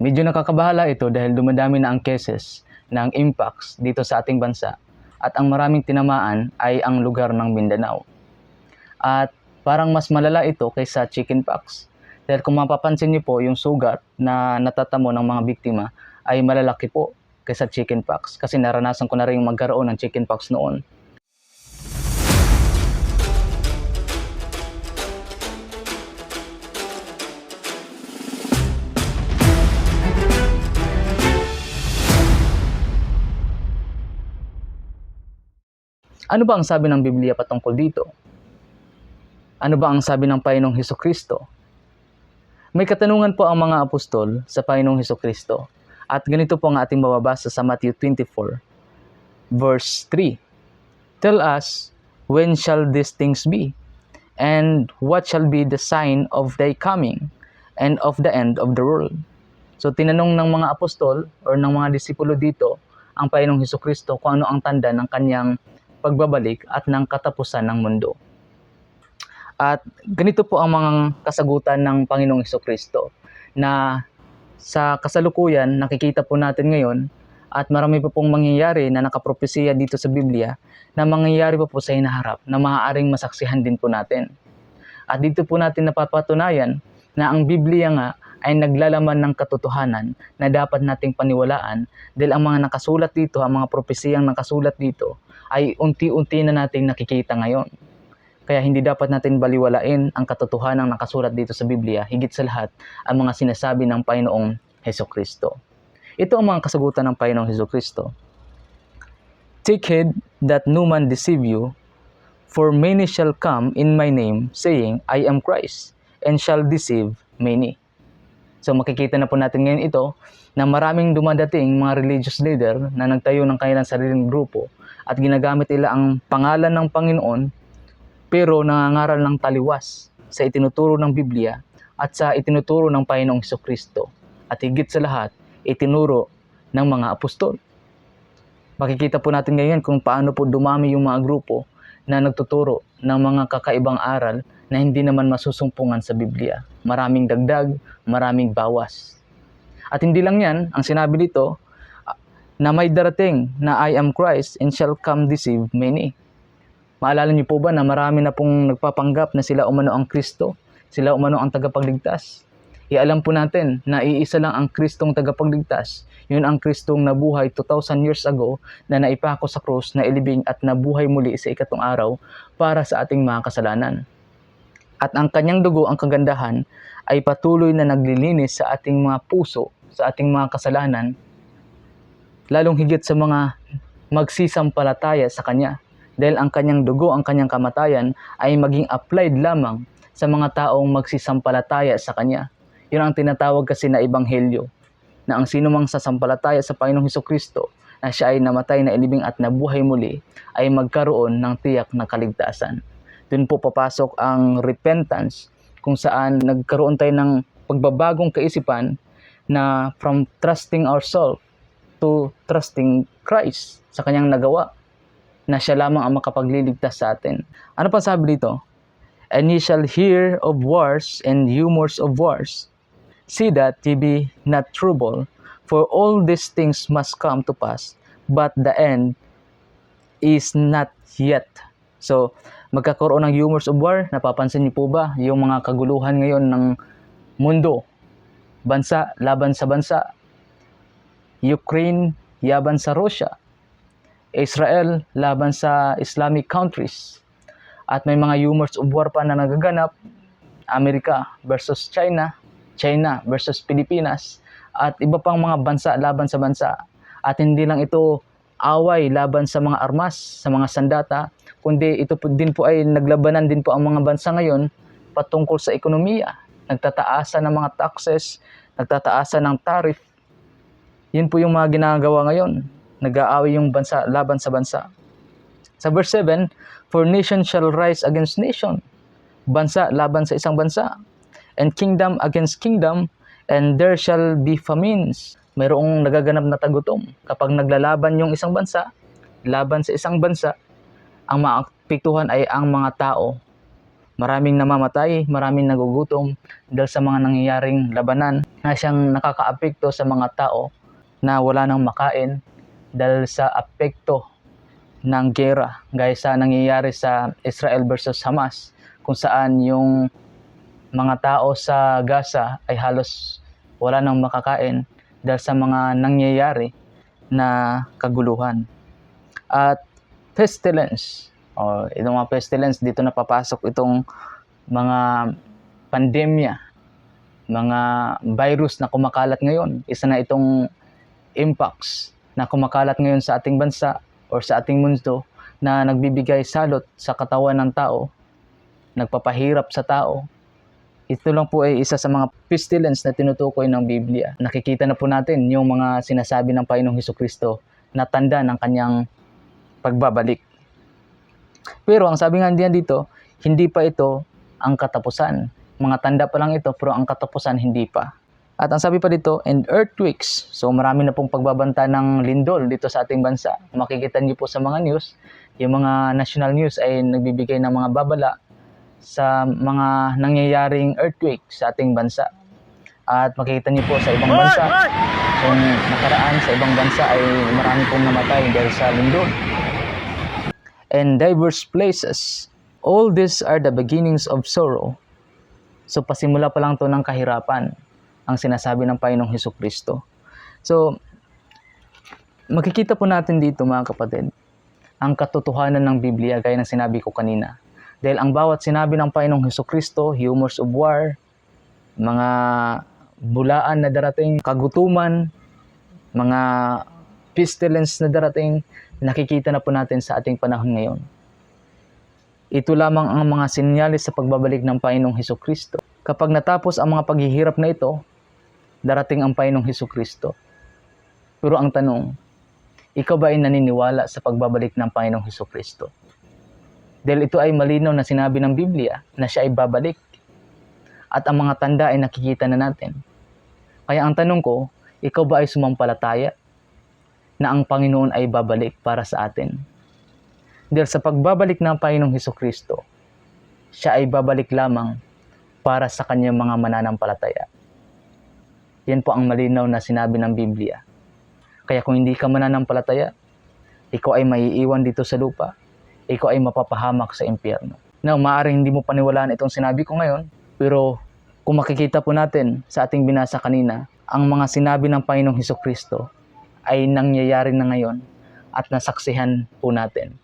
Medyo nakakabahala ito dahil dumadami na ang cases ng impacts dito sa ating bansa at ang maraming tinamaan ay ang lugar ng Mindanao. At parang mas malala ito kaysa chickenpox. Dahil kung mapapansin niyo po yung sugat na natatamo ng mga biktima ay malalaki po kaysa chickenpox kasi naranasan ko na rin magkaroon ng chickenpox noon. Ano ba ang sabi ng Biblia patungkol dito? Ano ba ang sabi ng Panginoong Heso Kristo? May katanungan po ang mga apostol sa Panginoong Heso Kristo. At ganito po ang ating mababasa sa Matthew 24, verse 3. Tell us, when shall these things be? And what shall be the sign of thy coming and of the end of the world? So tinanong ng mga apostol or ng mga disipulo dito ang Panginoong Heso Kristo kung ano ang tanda ng kanyang pagbabalik at ng katapusan ng mundo. At ganito po ang mga kasagutan ng Panginoong Kristo na sa kasalukuyan nakikita po natin ngayon at marami pa pong mangyayari na nakapropesiya dito sa Biblia na mangyayari pa po sa hinaharap na maaaring masaksihan din po natin. At dito po natin napapatunayan na ang Biblia nga ay naglalaman ng katotohanan na dapat nating paniwalaan dahil ang mga nakasulat dito, ang mga propesiyang nakasulat dito ay unti-unti na nating nakikita ngayon. Kaya hindi dapat natin baliwalain ang katotohanan nakasulat dito sa Biblia, higit sa lahat ang mga sinasabi ng Panginoong Heso Kristo. Ito ang mga kasagutan ng Panginoong Heso Kristo. Take heed that no man deceive you, for many shall come in my name, saying, I am Christ, and shall deceive many. So makikita na po natin ngayon ito na maraming dumadating mga religious leader na nagtayo ng kanilang sariling grupo at ginagamit nila ang pangalan ng Panginoon pero nangangaral ng taliwas sa itinuturo ng Biblia at sa itinuturo ng Panginoong Heso Kristo at higit sa lahat itinuro ng mga apostol. Makikita po natin ngayon kung paano po dumami yung mga grupo na nagtuturo ng mga kakaibang aral na hindi naman masusumpungan sa Biblia. Maraming dagdag, maraming bawas. At hindi lang yan, ang sinabi dito, ah, na may darating na I am Christ and shall come deceive many. Maalala niyo po ba na marami na pong nagpapanggap na sila umano ang Kristo? Sila umano ang tagapagligtas? Ialam po natin na iisa lang ang Kristong tagapagligtas. Yun ang Kristong nabuhay 2,000 years ago na naipako sa krus, na ilibing at nabuhay muli sa ikatong araw para sa ating mga kasalanan. At ang kanyang dugo, ang kagandahan, ay patuloy na naglilinis sa ating mga puso, sa ating mga kasalanan, lalong higit sa mga magsisampalataya sa Kanya. Dahil ang kanyang dugo, ang kanyang kamatayan ay maging applied lamang sa mga taong magsisampalataya sa Kanya. Yun ang tinatawag kasi na ebanghelyo, na ang sino mang sasampalataya sa Panginoong Heso Kristo, na siya ay namatay na ilibing at nabuhay muli, ay magkaroon ng tiyak na kaligtasan. Doon po papasok ang repentance, kung saan nagkaroon tayo ng pagbabagong kaisipan na from trusting ourselves to trusting Christ sa kanyang nagawa na siya lamang ang makapagliligtas sa atin. Ano pa sabi dito? And ye shall hear of wars and rumors of wars. See that ye be not troubled, for all these things must come to pass, but the end is not yet. So, magkakaroon ng rumors of war. Napapansin niyo po ba yung mga kaguluhan ngayon ng mundo? Bansa laban sa bansa. Ukraine yaban sa Russia. Israel laban sa Islamic countries. At may mga rumors of war pa na nagaganap. Amerika versus China, China versus Pilipinas, at iba pang mga bansa laban sa bansa. At hindi lang ito away laban sa mga armas, sa mga sandata, kundi ito po, din po ay naglabanan din po ang mga bansa ngayon patungkol sa ekonomiya. Nagtataasan ng mga taxes, nagtataasan ng tariff. Yun po yung mga ginagawa ngayon. Nag-aaway yung bansa laban sa bansa. Sa verse 7, For nation shall rise against nation. Bansa laban sa isang bansa. And kingdom against kingdom. And there shall be famines. Mayroong nagaganap na tagutom. Kapag naglalaban yung isang bansa, laban sa isang bansa, ang maapektuhan ay ang mga tao. Maraming namamatay, maraming nagugutom dahil sa mga nangyayaring labanan na siyang nakakaapekto sa mga tao na wala nang makain dahil sa apekto ng gera gaya sa nangyayari sa Israel versus Hamas kung saan yung mga tao sa Gaza ay halos wala nang makakain dahil sa mga nangyayari na kaguluhan. At pestilence, o itong mga pestilence, dito na papasok itong mga pandemya, mga virus na kumakalat ngayon. Isa na itong impacts na kumakalat ngayon sa ating bansa or sa ating mundo na nagbibigay salot sa katawan ng tao, nagpapahirap sa tao. Ito lang po ay isa sa mga pestilence na tinutukoy ng Biblia. Nakikita na po natin yung mga sinasabi ng Panginoong Heso Kristo na tanda ng kanyang pagbabalik. Pero ang sabi nga diyan dito, hindi pa ito ang katapusan. Mga tanda pa lang ito, pero ang katapusan hindi pa. At ang sabi pa dito, and earthquakes. So marami na pong pagbabanta ng lindol dito sa ating bansa. Makikita niyo po sa mga news, yung mga national news ay nagbibigay ng mga babala sa mga nangyayaring earthquake sa ating bansa. At makikita niyo po sa ibang bansa, kung nakaraan sa ibang bansa ay marami pong namatay dahil sa lindol. And diverse places. All these are the beginnings of sorrow. So pasimula pa lang to ng kahirapan ang sinasabi ng Panginoong Heso Kristo. So, makikita po natin dito mga kapatid, ang katotohanan ng Biblia gaya ng sinabi ko kanina. Dahil ang bawat sinabi ng Panginoong Heso Kristo, humors of war, mga bulaan na darating, kagutuman, mga pestilence na darating, nakikita na po natin sa ating panahon ngayon. Ito lamang ang mga sinyalis sa pagbabalik ng Panginoong Heso Kristo. Kapag natapos ang mga paghihirap na ito, darating ang Panginoong Heso Kristo. Pero ang tanong, ikaw ba ay naniniwala sa pagbabalik ng Panginoong Heso Kristo? Dahil ito ay malinaw na sinabi ng Biblia na siya ay babalik. At ang mga tanda ay nakikita na natin. Kaya ang tanong ko, ikaw ba ay sumampalataya na ang Panginoon ay babalik para sa atin? Dahil sa pagbabalik ng Panginoong Heso Kristo, siya ay babalik lamang para sa kanyang mga mananampalataya. Yan po ang malinaw na sinabi ng Biblia. Kaya kung hindi ka mananampalataya, ikaw ay maiiwan dito sa lupa. Ikaw ay mapapahamak sa impyerno. Now, maaaring hindi mo paniwalaan itong sinabi ko ngayon, pero kung makikita po natin sa ating binasa kanina, ang mga sinabi ng Panginoong Heso Kristo ay nangyayari na ngayon at nasaksihan po natin.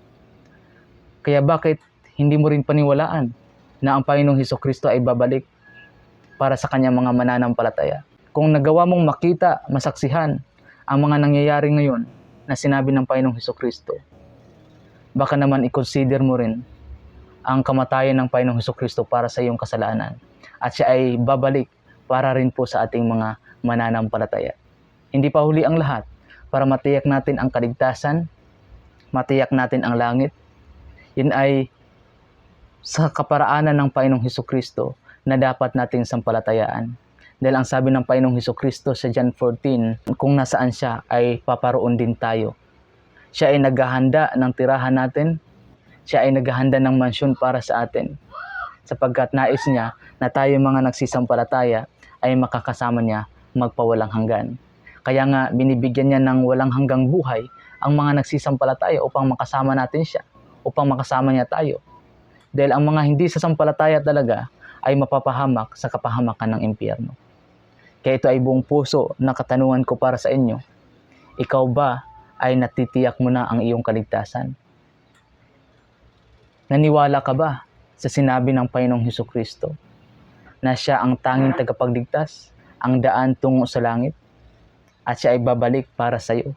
Kaya bakit hindi mo rin paniwalaan na ang Panginoong Heso Kristo ay babalik para sa kanyang mga mananampalataya? Kung nagawa mong makita, masaksihan ang mga nangyayari ngayon na sinabi ng Panginoong Heso Kristo, baka naman i-consider mo rin ang kamatayan ng Panginoong Heso Kristo para sa iyong kasalanan. At siya ay babalik para rin po sa ating mga mananampalataya. Hindi pa huli ang lahat para matiyak natin ang kaligtasan, matiyak natin ang langit. Yun ay sa kaparaanan ng Panginoong Heso Kristo na dapat nating sampalatayaan. Dahil ang sabi ng Panginoong Heso Kristo sa John 14, kung nasaan siya ay paparoon din tayo. Siya ay naghahanda ng tirahan natin. Siya ay naghahanda ng mansyon para sa atin. Sapagkat nais niya na tayo mga nagsisampalataya ay makakasama niya magpawalang hanggan. Kaya nga binibigyan niya ng walang hanggang buhay ang mga nagsisampalataya upang makasama natin siya, upang makasama niya tayo. Dahil ang mga hindi sasampalataya talaga ay mapapahamak sa kapahamakan ng impyerno. Kaya ito ay buong puso na katanungan ko para sa inyo. Ikaw ba ay natitiyak mo na ang iyong kaligtasan? Naniwala ka ba sa sinabi ng Panginoong Heso Kristo na siya ang tanging tagapagligtas, ang daan tungo sa langit, at siya ay babalik para sa iyo?